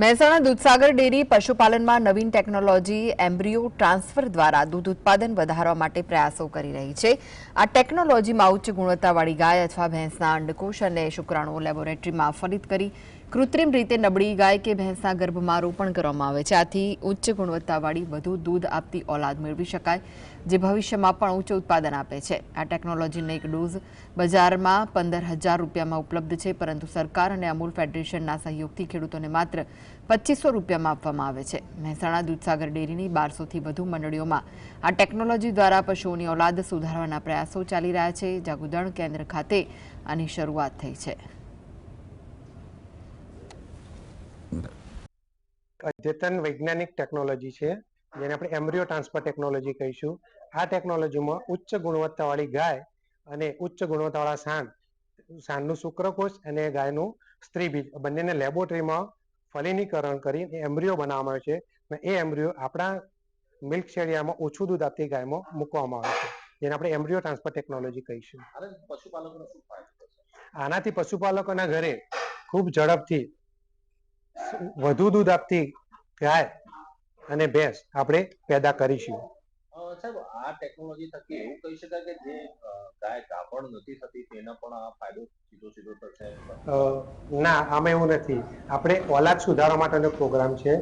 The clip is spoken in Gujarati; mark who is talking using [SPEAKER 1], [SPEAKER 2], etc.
[SPEAKER 1] મહેસાણા દૂધસાગર ડેરી પશુપાલનમાં નવીન ટેકનોલોજી, એમ્બ્રિયો ટ્રાન્સફર દ્વારા દૂધ ઉત્પાદન વધારવા માટે પ્રયાસો કરી રહી છે. આ ટેકનોલોજીમાં ઉચ્ચ ગુણવત્તાવાળી ગાય અથવા ભેંસના અંડકોશ અને શુક્રાણુઓ લેબોરેટરીમાં ફલિત કરી કૃત્રિમ રીતે નબળી ગાય કે ભેંસના ગર્ભમાં રોપણ કરવામાં આવે છે. આથી ઉચ્ચ ગુણવત્તાવાળી વધુ દૂધ આપતી ઓલાદ મેળવી શકાય, જે ભવિષ્યમાં પણ ઉચ્ચ ઉત્પાદન આપે છે. આ ટેકનોલોજીનો એક ડોઝ બજારમાં પંદર હજાર રૂપિયામાં ઉપલબ્ધ છે, પરંતુ સરકાર અને અમૂલ ફેડરેશનના સહયોગથી ખેડૂતોને માત્ર પચીસો રૂપિયામાં આપવામાં આવે છે. મહેસાણા દૂધસાગર ડેરીની બારસોથી વધુ મંડળીઓમાં આ ટેકનોલોજી દ્વારા પશુઓની ઓલાદ સુધારવાના પ્રયાસો ચાલી રહ્યા છે. જાગુદણ કેન્દ્ર ખાતે આની શરૂઆત થઈ છે.
[SPEAKER 2] અદ્યતન વૈજ્ઞાનિક ટેકનોલોજી છે, જેને આપણે એમ્બ્રિયો ટ્રાન્સફર ટેકનોલોજી કહીશું. આ ટેકનોલોજીમાં ઉચ્ચ ગુણવત્તાવાળી ગાય અને ઉચ્ચ ગુણવત્તાવાળા સાંડ સાંડનું શુક્રકોષ અને ગાયનું સ્ત્રીબીજ, બંનેને લેબોરેટરીમાં ફલિનીકરણ કરી એમ્બ્રિયો બનાવવામાં આવે છે અને એ એમ્બ્રિયો આપણા મિલ્ક શેરિયામાં ઓછું દૂધ આપતી ગાયમાં મૂકવામાં આવે છે. જેને આપણે એમ્બ્રિયો ટ્રાન્સફર ટેકનોલોજી કહીશું આનાથી પશુપાલકોના ઘરે ખૂબ ઝડપથી વધુ દૂધ આપતી ગાય અને ભેંસ આપણે પેદા કરીશું.
[SPEAKER 3] સાહેબ આ ટેકનોલોજી થકી એવું કહી શકાય કે જે ગાય કાપડ નથી થતી, તેનો પણ આ ફાયદો સીધો સીધો થશે?
[SPEAKER 2] ના, આમાં એવું નથી. આપણે ઓલાદ સુધારવા માટેનો પ્રોગ્રામ છે.